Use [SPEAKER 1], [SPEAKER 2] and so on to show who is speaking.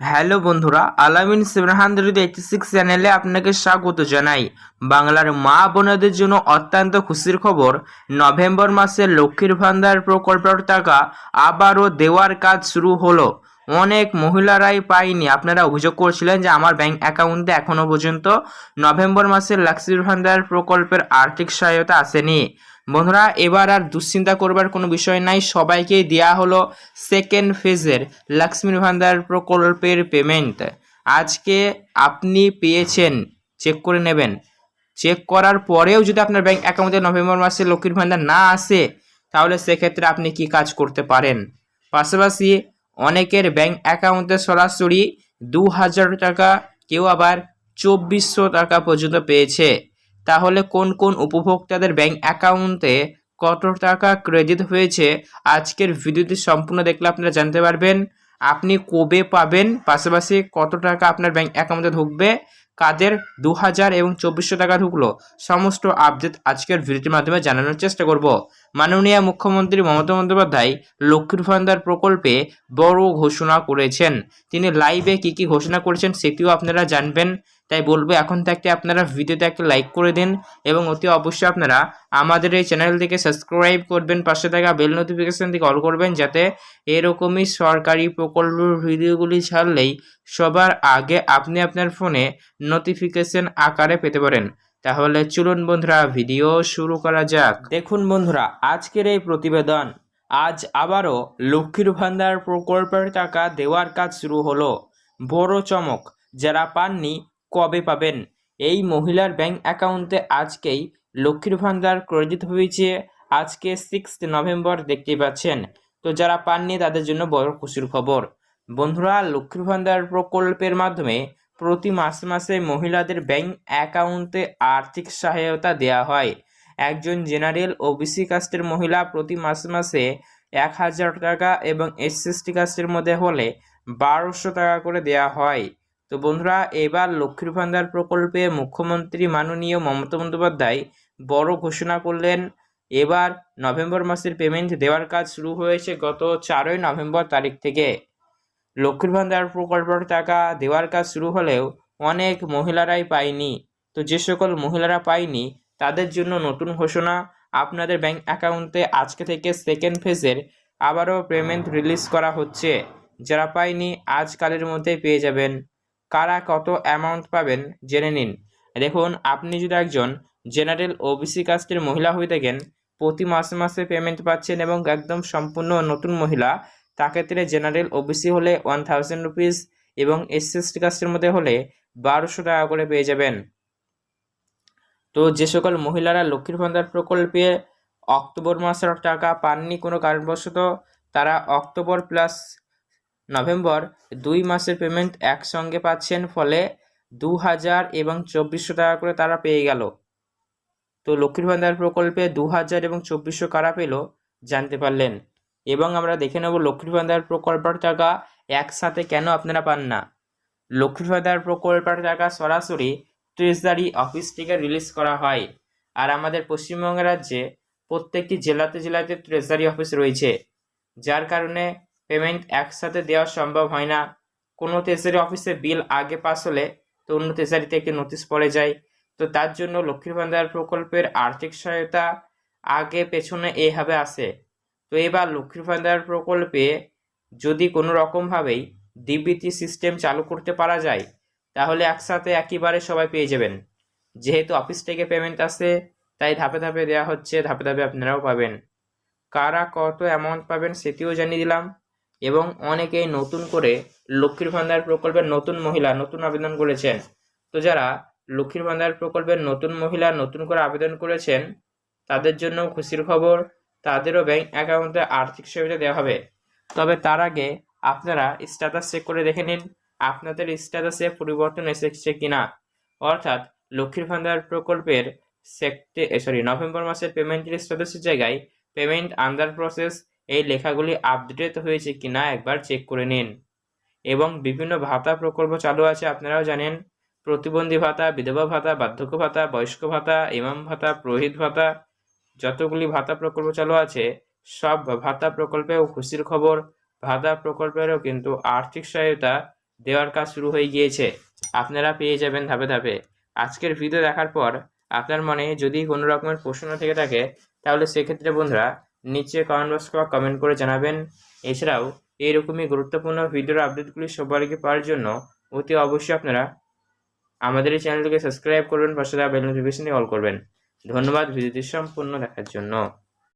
[SPEAKER 1] Hello বন্ধুরা, আলামিন seven hundred eighty six চ্যানেলে আপনাকে স্বাগত জানাই। বাংলার মা বোনদের জন্য অত্যন্ত খুশির খবর, নভেম্বর মাসে লক্ষ্মীর ভান্ডার প্রকল্পের টাকা আবারও দেওয়ার কাজ শুরু হলো। অনেক মহিলারাই পায়নি। আপনারা অভিযোগ করছিলেন যে আমার ব্যাংক অ্যাকাউন্টে এখনও পর্যন্ত নভেম্বর মাসে লক্ষ্মীর ভান্ডার প্রকল্পের আর্থিক সহায়তা আসেনি। বন্ধুরা, এবার আর দুশ্চিন্তা করবার কোনো বিষয় নাই। সবাইকেই দেয়া হলো সেকেন্ড ফেজের লক্ষ্মীর ভান্ডার প্রকল্পের পেমেন্ট আজকে আপনি পেয়েছেন চেক করে নেবেন। চেক করার পরেও যদি আপনার ব্যাংক অ্যাকাউন্টে নভেম্বর মাসে লক্ষ্মীর ভান্ডার না আসে, তাহলে সেক্ষেত্রে আপনি কি কাজ করতে পারেন? পাশাপাশি অনেকের ব্যাংক অ্যাকাউন্টে সরাসরি দু হাজার টাকা, কেউ আবার চব্বিশশো টাকা পর্যন্ত পেয়েছে। তাহলে কোন কোন উপভোক্তাদের ব্যাংক অ্যাকাউন্টে কত টাকা ক্রেডিট হয়েছে? আজকের ভিডিওটি সম্পূর্ণ দেখলে আপনারা জানতে পারবেন। আপনি কবে পাবেন? পাশাপাশি কত টাকা আপনার ব্যাংক অ্যাকাউন্টে ঢুকবে? কাদের দু হাজার এবং চব্বিশশো টাকা ঢুকলো? সমস্ত আপডেট আজকের ভিডিওটির মাধ্যমে জানানোর চেষ্টা করব। মাননীয় মুখ্যমন্ত্রী মমতা বন্দ্যোপাধ্যায় লক্ষ্মীর ভান্ডার প্রকল্পে বড় ঘোষণা করেছেন। তিনি লাইভে কি কি ঘোষণা করেছেন সেটিও আপনারা জানবেন। তাই বলব এখন থাকতে আপনারা ভিডিওতে একটা লাইক করে দিন এবং অতি অবশ্যই আপনারা আমাদের এই চ্যানেলটিকে সাবস্ক্রাইব করবেন, পাশে থাকা বেল নোটিফিকেশন থেকে অল করবেন যাতে এরকমই সরকারি প্রকল্পের ভিডিওগুলি ছাড়লেই সবার আগে আপনি আপনার ফোনে নোটিফিকেশন আকারে পেতে পারেন। তাহলে চলুন বন্ধুরা, ভিডিও শুরু করা যাক। দেখুন বন্ধুরা, আজকের এই প্রতিবেদন, আজ আবারও লক্ষ্মীর ভান্ডার প্রকল্পের টাকা দেওয়ার কাজ শুরু হলো। বড় চমক, যারা পাননি কবে পাবেন? এই মহিলার ব্যাংক অ্যাকাউন্টে আজকেই লক্ষ্মীর ভান্ডার ক্রেডিট হয়েছে। আজকে সিক্স নভেম্বর দেখতে পাচ্ছেন। তো যারা পাননি তাদের জন্য বড় খুশির খবর। বন্ধুরা, লক্ষ্মীর ভান্ডার প্রকল্পের মাধ্যমে প্রতি মাসে মাসে মহিলাদের ব্যাংক অ্যাকাউন্টে আর্থিক সহায়তা দেওয়া হয়। একজন জেনারেল ওবিসি কাস্টের মহিলা প্রতি মাসে মাসে এক হাজার টাকা এবং এসএসটি কাস্টের মধ্যে হলে বারোশো টাকা করে দেওয়া হয়। তো বন্ধুরা, এবার লক্ষ্মীর ভান্ডার প্রকল্পে মুখ্যমন্ত্রী মাননীয় মমতা বন্দ্যোপাধ্যায় বড় ঘোষণা করলেন। এবার নভেম্বর মাসের পেমেন্ট দেওয়ার কাজ শুরু হয়েছে গত চারই নভেম্বর তারিখ থেকে। লক্ষ্মীর ভান্ডার প্রকল্পের টাকা দেওয়ার কাজ শুরু হলেও অনেক মহিলারাই পায়নি। তো যে সকল মহিলারা পায়নি, তাদের জন্য নতুন ঘোষণা আপনাদের ব্যাংক অ্যাকাউন্টে আজকে থেকে সেকেন্ড ফেজের আবারও পেমেন্ট রিলিজ করা হচ্ছে। যারা পায়নি আজকালের মধ্যেই পেয়ে যাবেন। কারা কত অ্যামাউন্ট পাবেন জেনে নিন। দেখুন, আপনি যদি একজন জেনারেল ওবিসি কাস্টের মহিলা হয়ে থাকেন, প্রতি মাসে মাসে পেমেন্ট পাচ্ছেন এবং একদম সম্পূর্ণ নতুন মহিলা, তাক্ষেত্রে জেনারেল ওবিসি হলে ওয়ান থাউজেন্ড রুপিস এবং এসসি কাস্টের মধ্যে হলে বারোশো টাকা করে পেয়ে যাবেন। তো যে সকল মহিলারা লক্ষ্মীর ভান্ডার প্রকল্পে অক্টোবর মাসের টাকা পাননি কোনো কারণবশত, তারা অক্টোবর প্লাস নভেম্বর দুই মাসের পেমেন্ট একসঙ্গে পাচ্ছেন ফলে দু হাজার এবং চব্বিশশো টাকা করে তারা পেয়ে গেল। তো লক্ষ্মীর ভান্ডার প্রকল্পে দু হাজার এবং চব্বিশশো কারা পেল জানতে পারলেন। এবং আমরা দেখে নেব লক্ষ্মীর ভান্ডার প্রকল্পের টাকা একসাথে কেন আপনারা পান না। লক্ষ্মীর ভান্ডার প্রকল্পের টাকা সরাসরি ট্রেজারি অফিস থেকে রিলিজ করা হয়। আর আমাদের পশ্চিমবঙ্গ রাজ্যে প্রত্যেকটি জেলাতে জেলাতে ট্রেজারি অফিস রয়েছে। যার কারণে পেমেন্ট একসাথে দেওয়া সম্ভব হয় না। কোনো ট্রেজারি অফিসে বিল আগে পাস হলে তো অন্য ট্রেজারি থেকে নোটিশ পড়ে যায়। তো তার জন্য লক্ষ্মীর ভান্ডার প্রকল্পের আর্থিক সহায়তা আগে পেছনে এইভাবে আসে। তো এবার লক্ষ্মীর ভান্ডার প্রকল্পে যদি কোনো রকমভাবেই ডিবিটি সিস্টেম চালু করতে পারা যায়, তাহলে একসাথে একইবারে সবাই পেয়ে যাবেন। যেহেতু অফিস থেকে পেমেন্ট আসে, তাই ধাপে ধাপে দেওয়া হচ্ছে, ধাপে ধাপে আপনারাও পাবেন। কারা কত অ্যামাউন্ট পাবেন সেটিও জানিয়ে দিলাম। এবং অনেকেই নতুন করে লক্ষ্মীর ভান্ডার প্রকল্পের নতুন মহিলা নতুন আবেদন করেছেন। তো যারা লক্ষ্মীর ভান্ডার প্রকল্পের নতুন মহিলা নতুন করে আবেদন করেছেন, তাদের জন্য খুশির খবর, তাদেরও ব্যাংক অ্যাকাউন্টে আর্থিক সুবিধা দেওয়া হবে। তবে তার আগে আপনারা স্ট্যাটাস চেক করে দেখে নিন, আপনাদের স্ট্যাটাসে পরিবর্তন এসেছে কিনা। অর্থাৎ লক্ষ্মীর ভান্ডার প্রকল্পের সেক্টে সরি নভেম্বর মাসের পেমেন্টের স্ট্যাটাসের জায়গায় পেমেন্ট আন্ডার প্রসেস এই লেখাগুলি আপডেট হয়েছে কিনা একবার চেক করে নিন। এবং বিভিন্ন ভাতা প্রকল্প চালু আছে, আপনারাও জানেন। প্রতিবন্ধী ভাতা, বিধবা ভাতা, বার্ধক্য ভাতা, বয়স্ক ভাতা, ইমাম ভাতা, পুরোহিত ভাতা, যতগুলি ভাতা প্রকল্প চালু আছে, সব ভাতা প্রকল্পেও খুশির খবর। ভাতা প্রকল্পেরও কিন্তু আর্থিক সহায়তা দেওয়ার কাজ শুরু হয়ে গিয়েছে। আপনারা পেয়ে যাবেন ধাপে ধাপে। আজকের ভিডিও দেখার পর আপনার মনে যদি কোনো রকমের প্রশ্ন থেকে থাকে, তাহলে সেক্ষেত্রে বন্ধুরা নিচে কমেন্ট বক্স বা কমেন্ট করে জানাবেন। এছাড়াও, এইরকমই গুরুত্বপূর্ণ ভিডিওর আপডেটগুলি সবার আগে পাওয়ার জন্য অতি অবশ্যই আপনারা আমাদের এই চ্যানেলটিকে সাবস্ক্রাইব করবেন, পাশে বেল নোটিফিকেশনে অল করবেন। ধন্যবাদ, ভিডিওটি সম্পূর্ণ দেখার জন্য।